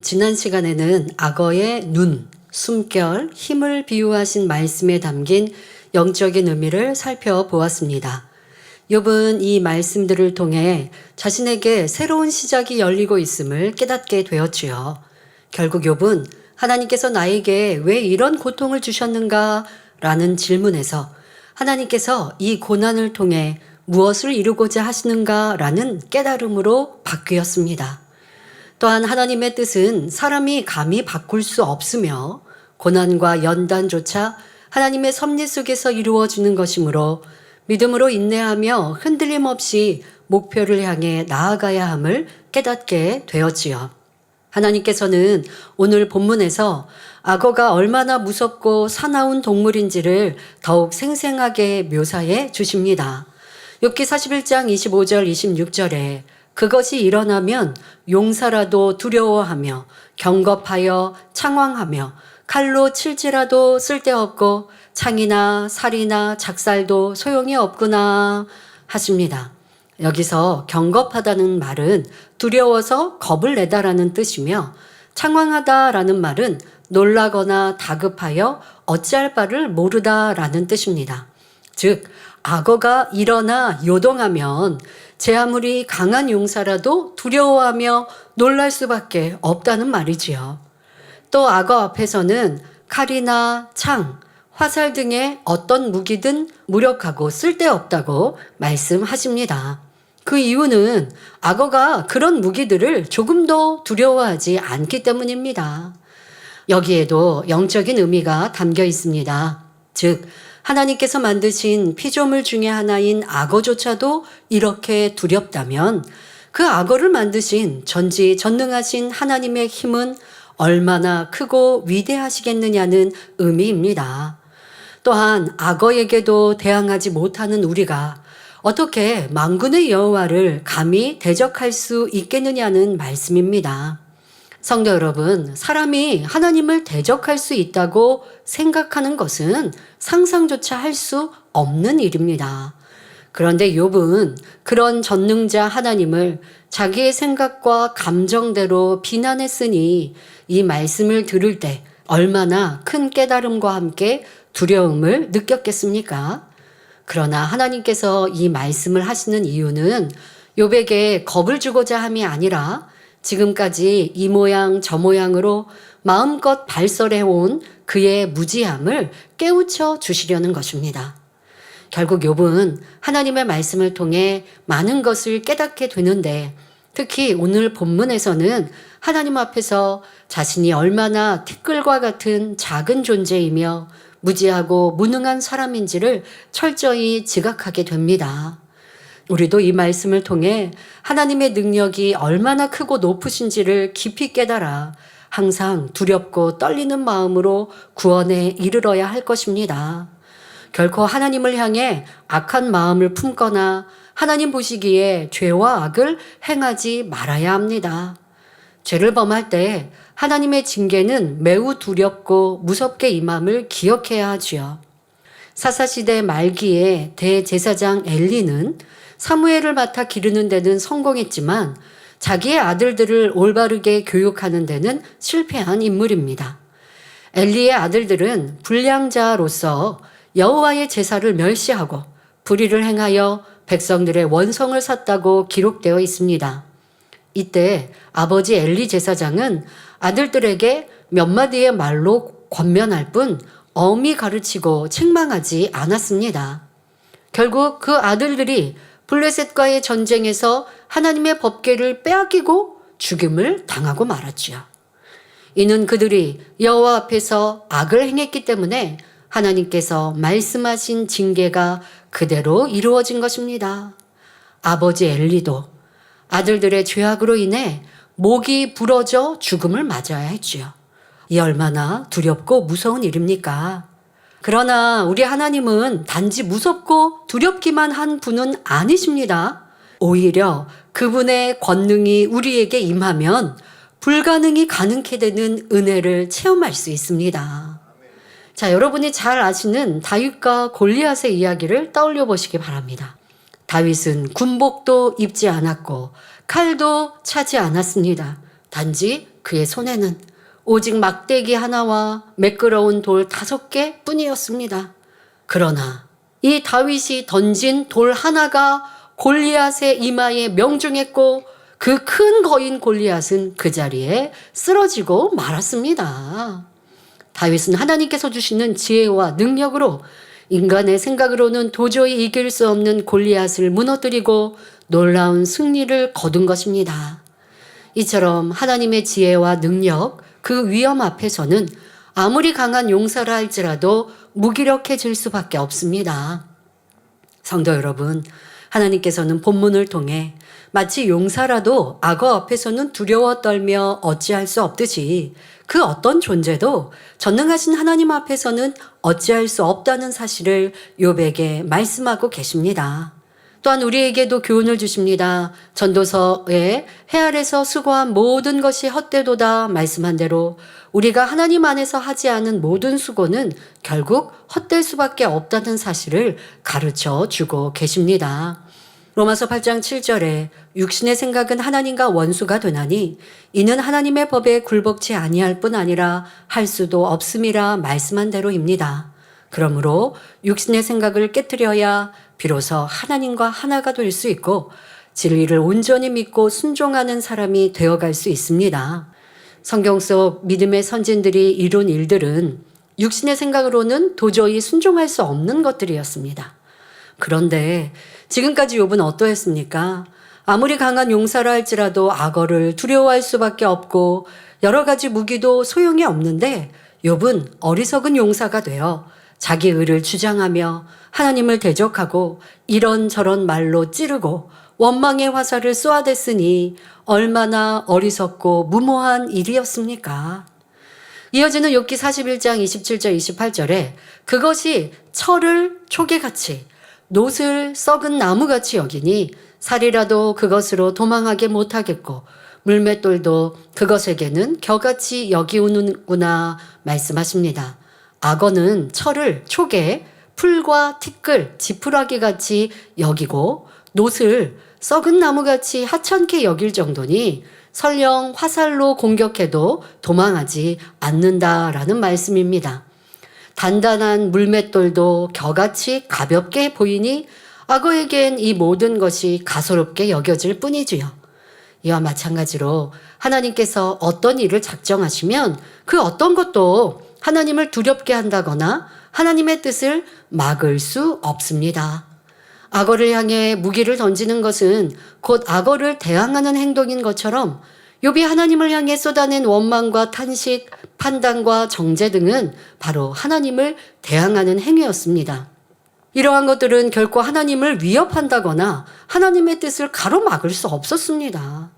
지난 시간에는 악어의 눈, 숨결, 힘을 비유하신 말씀에 담긴 영적인 의미를 살펴보았습니다. 욥은 이 말씀들을 통해 자신에게 새로운 시작이 열리고 있음을 깨닫게 되었지요. 결국 욥은 하나님께서 나에게 왜 이런 고통을 주셨는가? 라는 질문에서 하나님께서 이 고난을 통해 무엇을 이루고자 하시는가? 라는 깨달음으로 바뀌었습니다. 또한 하나님의 뜻은 사람이 감히 바꿀 수 없으며 고난과 연단조차 하나님의 섭리 속에서 이루어지는 것이므로 믿음으로 인내하며 흔들림 없이 목표를 향해 나아가야 함을 깨닫게 되었지요. 하나님께서는 오늘 본문에서 악어가 얼마나 무섭고 사나운 동물인지를 더욱 생생하게 묘사해 주십니다. 욥기 41장 25절 26절에 그것이 일어나면 용사라도 두려워하며 경겁하여 창왕하며 칼로 칠지라도 쓸데없고 창이나 살이나 작살도 소용이 없구나 하십니다. 여기서 경겁하다는 말은 두려워서 겁을 내다라는 뜻이며 창왕하다라는 말은 놀라거나 다급하여 어찌할 바를 모르다라는 뜻입니다. 즉, 악어가 일어나 요동하면 제 아무리 강한 용사라도 두려워하며 놀랄 수밖에 없다는 말이지요. 또 악어 앞에서는 칼이나 창, 화살 등의 어떤 무기든 무력하고 쓸데없다고 말씀하십니다. 그 이유는 악어가 그런 무기들을 조금도 두려워하지 않기 때문입니다. 여기에도 영적인 의미가 담겨 있습니다. 즉, 하나님께서 만드신 피조물 중의 하나인 악어조차도 이렇게 두렵다면 그 악어를 만드신 전지 전능하신 하나님의 힘은 얼마나 크고 위대하시겠느냐는 의미입니다. 또한 악어에게도 대항하지 못하는 우리가 어떻게 망군의 여호와를 감히 대적할 수 있겠느냐는 말씀입니다. 성도 여러분, 사람이 하나님을 대적할 수 있다고 생각하는 것은 상상조차 할 수 없는 일입니다. 그런데 욥은 그런 전능자 하나님을 자기의 생각과 감정대로 비난했으니 이 말씀을 들을 때 얼마나 큰 깨달음과 함께 두려움을 느꼈겠습니까? 그러나 하나님께서 이 말씀을 하시는 이유는 욥에게 겁을 주고자 함이 아니라 지금까지 이 모양 저 모양으로 마음껏 발설해 온 그의 무지함을 깨우쳐 주시려는 것입니다. 결국 욥은 하나님의 말씀을 통해 많은 것을 깨닫게 되는데 특히 오늘 본문에서는 하나님 앞에서 자신이 얼마나 티끌과 같은 작은 존재이며 무지하고 무능한 사람인지를 철저히 지각하게 됩니다. 우리도 이 말씀을 통해 하나님의 능력이 얼마나 크고 높으신지를 깊이 깨달아 항상 두렵고 떨리는 마음으로 구원에 이르러야 할 것입니다. 결코 하나님을 향해 악한 마음을 품거나 하나님 보시기에 죄와 악을 행하지 말아야 합니다. 죄를 범할 때 하나님의 징계는 매우 두렵고 무섭게 임함을 기억해야 하지요. 사사시대 말기에 대제사장 엘리는 사무엘을 맡아 기르는 데는 성공했지만 자기의 아들들을 올바르게 교육하는 데는 실패한 인물입니다. 엘리의 아들들은 불량자로서 여호와의 제사를 멸시하고 불의를 행하여 백성들의 원성을 샀다고 기록되어 있습니다. 이때 아버지 엘리 제사장은 아들들에게 몇 마디의 말로 권면할 뿐 엄히 가르치고 책망하지 않았습니다. 결국 그 아들들이 블레셋과의 전쟁에서 하나님의 법궤를 빼앗기고 죽임을 당하고 말았지요. 이는 그들이 여호와 앞에서 악을 행했기 때문에 하나님께서 말씀하신 징계가 그대로 이루어진 것입니다. 아버지 엘리도 아들들의 죄악으로 인해 목이 부러져 죽음을 맞아야 했지요. 이 얼마나 두렵고 무서운 일입니까? 그러나 우리 하나님은 단지 무섭고 두렵기만 한 분은 아니십니다. 오히려 그분의 권능이 우리에게 임하면 불가능이 가능케 되는 은혜를 체험할 수 있습니다. 자, 여러분이 잘 아시는 다윗과 골리앗의 이야기를 떠올려 보시기 바랍니다. 다윗은 군복도 입지 않았고 칼도 차지 않았습니다. 단지 그의 손에는 오직 막대기 하나와 매끄러운 돌 다섯 개 뿐이었습니다. 그러나 이 다윗이 던진 돌 하나가 골리앗의 이마에 명중했고 그 큰 거인 골리앗은 그 자리에 쓰러지고 말았습니다. 다윗은 하나님께서 주시는 지혜와 능력으로 인간의 생각으로는 도저히 이길 수 없는 골리앗을 무너뜨리고 놀라운 승리를 거둔 것입니다. 이처럼 하나님의 지혜와 능력, 그 위험 앞에서는 아무리 강한 용사라 할지라도 무기력해질 수밖에 없습니다. 성도 여러분, 하나님께서는 본문을 통해 마치 용사라도 악어 앞에서는 두려워 떨며 어찌할 수 없듯이 그 어떤 존재도 전능하신 하나님 앞에서는 어찌할 수 없다는 사실을 욥에게 말씀하고 계십니다. 또한 우리에게도 교훈을 주십니다. 전도서에 해 아래서 수고한 모든 것이 헛되도다 말씀한 대로 우리가 하나님 안에서 하지 않은 모든 수고는 결국 헛될 수밖에 없다는 사실을 가르쳐 주고 계십니다. 로마서 8장 7절에 육신의 생각은 하나님과 원수가 되나니 이는 하나님의 법에 굴복치 아니할 뿐 아니라 할 수도 없음이라 말씀한 대로입니다. 그러므로 육신의 생각을 깨뜨려야 비로소 하나님과 하나가 될 수 있고 진리를 온전히 믿고 순종하는 사람이 되어갈 수 있습니다. 성경 속 믿음의 선진들이 이룬 일들은 육신의 생각으로는 도저히 순종할 수 없는 것들이었습니다. 그런데 지금까지 욥은 어떠했습니까? 아무리 강한 용사라 할지라도 악어를 두려워할 수밖에 없고 여러 가지 무기도 소용이 없는데 욥은 어리석은 용사가 되어 자기 의를 주장하며 하나님을 대적하고 이런저런 말로 찌르고 원망의 화살을 쏘아댔으니 얼마나 어리석고 무모한 일이었습니까? 이어지는 욥기 41장 27절 28절에 그것이 철을 초계같이 노을 썩은 나무같이 여기니 살이라도 그것으로 도망하게 못하겠고 물맷돌도 그것에게는 겨같이 여기우는구나 말씀하십니다. 악어는 철을 초계, 풀과 티끌, 지푸라기 같이 여기고 노을 썩은 나무같이 하찮게 여길 정도니 설령 화살로 공격해도 도망하지 않는다라는 말씀입니다. 단단한 물맷돌도 겨같이 가볍게 보이니 악어에겐 이 모든 것이 가소롭게 여겨질 뿐이지요. 이와 마찬가지로 하나님께서 어떤 일을 작정하시면 그 어떤 것도 하나님을 두렵게 한다거나 하나님의 뜻을 막을 수 없습니다. 악어를 향해 무기를 던지는 것은 곧 악어를 대항하는 행동인 것처럼 욥이 하나님을 향해 쏟아낸 원망과 탄식, 판단과 정죄 등은 바로 하나님을 대항하는 행위였습니다. 이러한 것들은 결코 하나님을 위협한다거나 하나님의 뜻을 가로막을 수 없었습니다.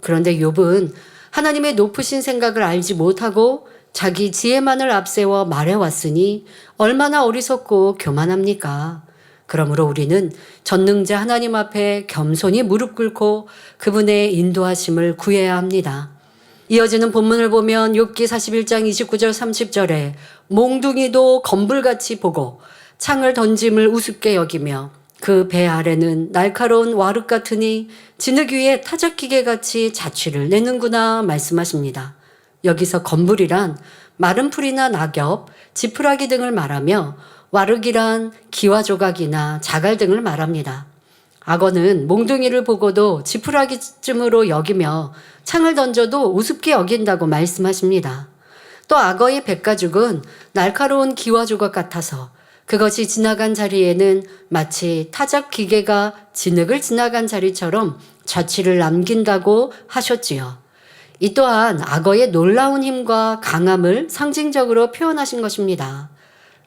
그런데 욥은 하나님의 높으신 생각을 알지 못하고 자기 지혜만을 앞세워 말해왔으니 얼마나 어리석고 교만합니까? 그러므로 우리는 전능자 하나님 앞에 겸손히 무릎 꿇고 그분의 인도하심을 구해야 합니다. 이어지는 본문을 보면 욥기 41장 29절 30절에 몽둥이도 검불같이 보고 창을 던짐을 우습게 여기며 그 배 아래는 날카로운 와륵 같으니 진흙 위에 타작기계 같이 자취를 내는구나 말씀하십니다. 여기서 건불이란 마른 풀이나 낙엽, 지푸라기 등을 말하며 와르기란 기와 조각이나 자갈 등을 말합니다. 악어는 몽둥이를 보고도 지푸라기쯤으로 여기며 창을 던져도 우습게 여긴다고 말씀하십니다. 또 악어의 백가죽은 날카로운 기와 조각 같아서 그것이 지나간 자리에는 마치 타작 기계가 진흙을 지나간 자리처럼 자취를 남긴다고 하셨지요. 이 또한 악어의 놀라운 힘과 강함을 상징적으로 표현하신 것입니다.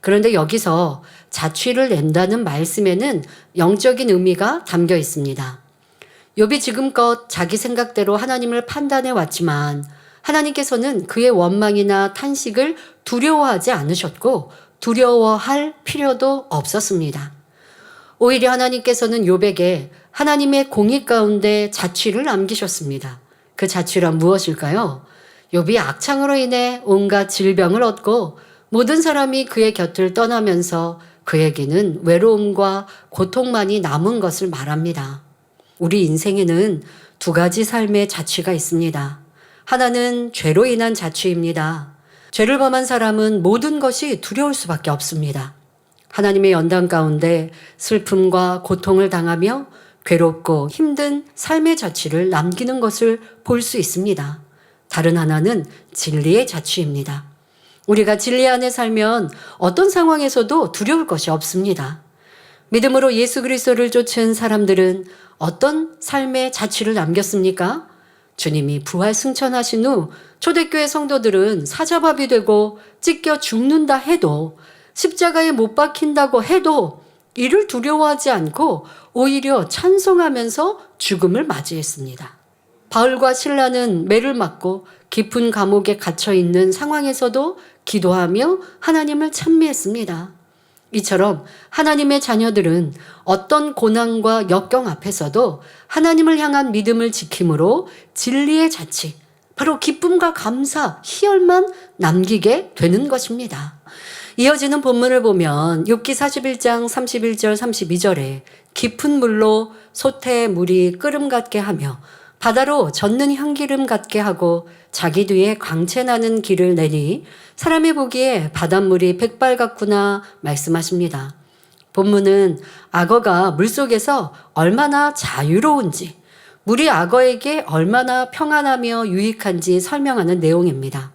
그런데 여기서 자취를 낸다는 말씀에는 영적인 의미가 담겨 있습니다. 욥이 지금껏 자기 생각대로 하나님을 판단해 왔지만 하나님께서는 그의 원망이나 탄식을 두려워하지 않으셨고 두려워할 필요도 없었습니다. 오히려 하나님께서는 욥에게 하나님의 공의 가운데 자취를 남기셨습니다. 그 자취란 무엇일까요? 욥이 악창으로 인해 온갖 질병을 얻고 모든 사람이 그의 곁을 떠나면서 그에게는 외로움과 고통만이 남은 것을 말합니다. 우리 인생에는 두 가지 삶의 자취가 있습니다. 하나는 죄로 인한 자취입니다. 죄를 범한 사람은 모든 것이 두려울 수밖에 없습니다. 하나님의 연단 가운데 슬픔과 고통을 당하며 괴롭고 힘든 삶의 자취를 남기는 것을 볼 수 있습니다. 다른 하나는 진리의 자취입니다. 우리가 진리 안에 살면 어떤 상황에서도 두려울 것이 없습니다. 믿음으로 예수 그리스도를 쫓은 사람들은 어떤 삶의 자취를 남겼습니까? 주님이 부활 승천하신 후 초대교회 성도들은 사자밥이 되고 찢겨 죽는다 해도 십자가에 못 박힌다고 해도 이를 두려워하지 않고 오히려 찬송하면서 죽음을 맞이했습니다. 바울과 신라는 매를 맞고 깊은 감옥에 갇혀 있는 상황에서도 기도하며 하나님을 찬미했습니다. 이처럼 하나님의 자녀들은 어떤 고난과 역경 앞에서도 하나님을 향한 믿음을 지킴으로 진리의 자치, 바로 기쁨과 감사, 희열만 남기게 되는 것입니다. 이어지는 본문을 보면 6기 41장 31절 32절에 깊은 물로 소태의 물이 끓음 같게 하며 바다로 젖는 향기름 같게 하고 자기 뒤에 광채 나는 길을 내니 사람이 보기에 바닷물이 백발 같구나 말씀하십니다. 본문은 악어가 물속에서 얼마나 자유로운지, 물이 악어에게 얼마나 평안하며 유익한지 설명하는 내용입니다.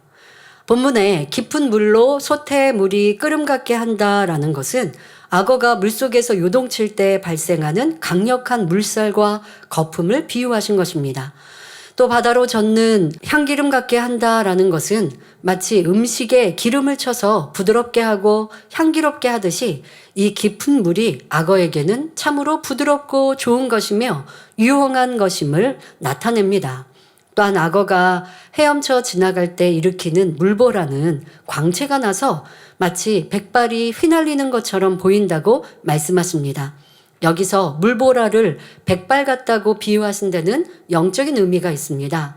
본문에 깊은 물로 소태의 물이 끓음 같게 한다라는 것은 악어가 물속에서 요동칠 때 발생하는 강력한 물살과 거품을 비유하신 것입니다. 또 바다로 젓는 향기름 같게 한다라는 것은 마치 음식에 기름을 쳐서 부드럽게 하고 향기롭게 하듯이 이 깊은 물이 악어에게는 참으로 부드럽고 좋은 것이며 유용한 것임을 나타냅니다. 또한 악어가 헤엄쳐 지나갈 때 일으키는 물보라는 광채가 나서 마치 백발이 휘날리는 것처럼 보인다고 말씀하십니다. 여기서 물보라를 백발 같다고 비유하신 데는 영적인 의미가 있습니다.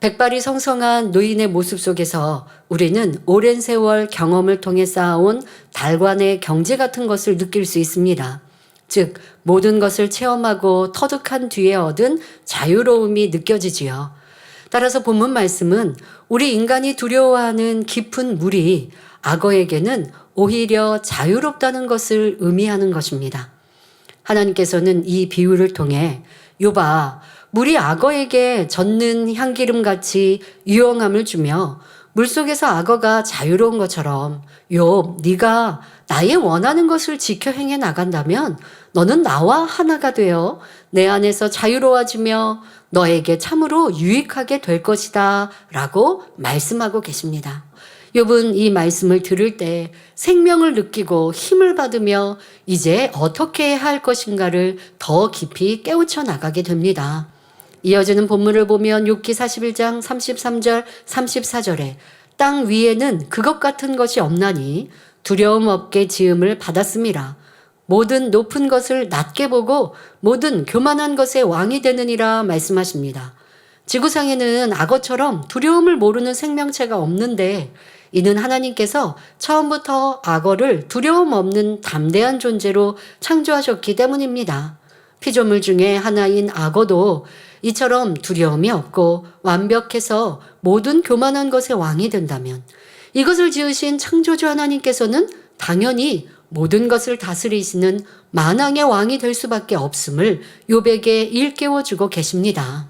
백발이 성성한 노인의 모습 속에서 우리는 오랜 세월 경험을 통해 쌓아온 달관의 경제 같은 것을 느낄 수 있습니다. 즉, 모든 것을 체험하고 터득한 뒤에 얻은 자유로움이 느껴지지요. 따라서 본문 말씀은 우리 인간이 두려워하는 깊은 물이 악어에게는 오히려 자유롭다는 것을 의미하는 것입니다. 하나님께서는 이 비유를 통해 요바 물이 악어에게 젖는 향기름 같이 유용함을 주며 물속에서 악어가 자유로운 것처럼 요 네가 나의 원하는 것을 지켜 행해 나간다면 너는 나와 하나가 되어 내 안에서 자유로워지며 너에게 참으로 유익하게 될 것이다 라고 말씀하고 계십니다. 욥은 이 말씀을 들을 때 생명을 느끼고 힘을 받으며 이제 어떻게 할 것인가를 더 깊이 깨우쳐 나가게 됩니다. 이어지는 본문을 보면 6기 41장 33절 34절에 땅 위에는 그것 같은 것이 없나니 두려움 없게 지음을 받았습니다. 모든 높은 것을 낮게 보고 모든 교만한 것의 왕이 되느니라 말씀하십니다. 지구상에는 악어처럼 두려움을 모르는 생명체가 없는데 이는 하나님께서 처음부터 악어를 두려움 없는 담대한 존재로 창조하셨기 때문입니다. 피조물 중에 하나인 악어도 이처럼 두려움이 없고 완벽해서 모든 교만한 것의 왕이 된다면 이것을 지으신 창조주 하나님께서는 당연히 모든 것을 다스리시는 만왕의 왕이 될 수밖에 없음을 요백에 일깨워 주고 계십니다.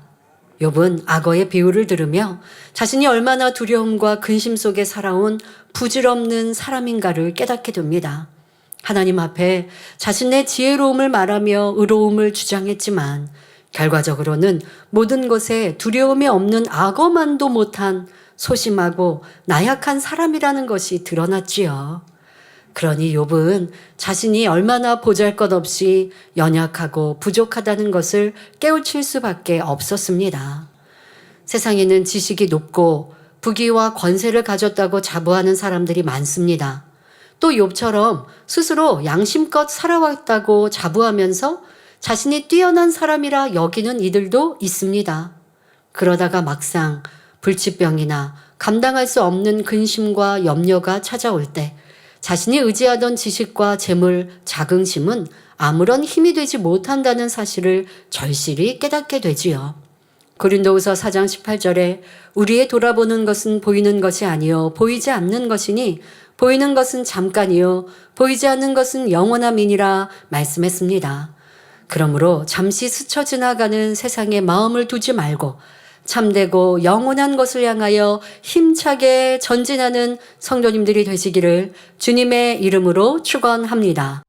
욥은 악어의 비유를 들으며 자신이 얼마나 두려움과 근심 속에 살아온 부질없는 사람인가를 깨닫게 됩니다. 하나님 앞에 자신의 지혜로움을 말하며 의로움을 주장했지만 결과적으로는 모든 것에 두려움이 없는 악어만도 못한 소심하고 나약한 사람이라는 것이 드러났지요. 그러니 욥은 자신이 얼마나 보잘것없이 연약하고 부족하다는 것을 깨우칠 수밖에 없었습니다. 세상에는 지식이 높고 부귀와 권세를 가졌다고 자부하는 사람들이 많습니다. 또 욥처럼 스스로 양심껏 살아왔다고 자부하면서 자신이 뛰어난 사람이라 여기는 이들도 있습니다. 그러다가 막상 불치병이나 감당할 수 없는 근심과 염려가 찾아올 때 자신이 의지하던 지식과 재물, 자긍심은 아무런 힘이 되지 못한다는 사실을 절실히 깨닫게 되지요. 고린도후서 4장 18절에 우리의 돌아보는 것은 보이는 것이 아니요 보이지 않는 것이니 보이는 것은 잠깐이요 보이지 않는 것은 영원함이니라 말씀했습니다. 그러므로 잠시 스쳐 지나가는 세상에 마음을 두지 말고 참되고 영원한 것을 향하여 힘차게 전진하는 성도님들이 되시기를 주님의 이름으로 축원합니다.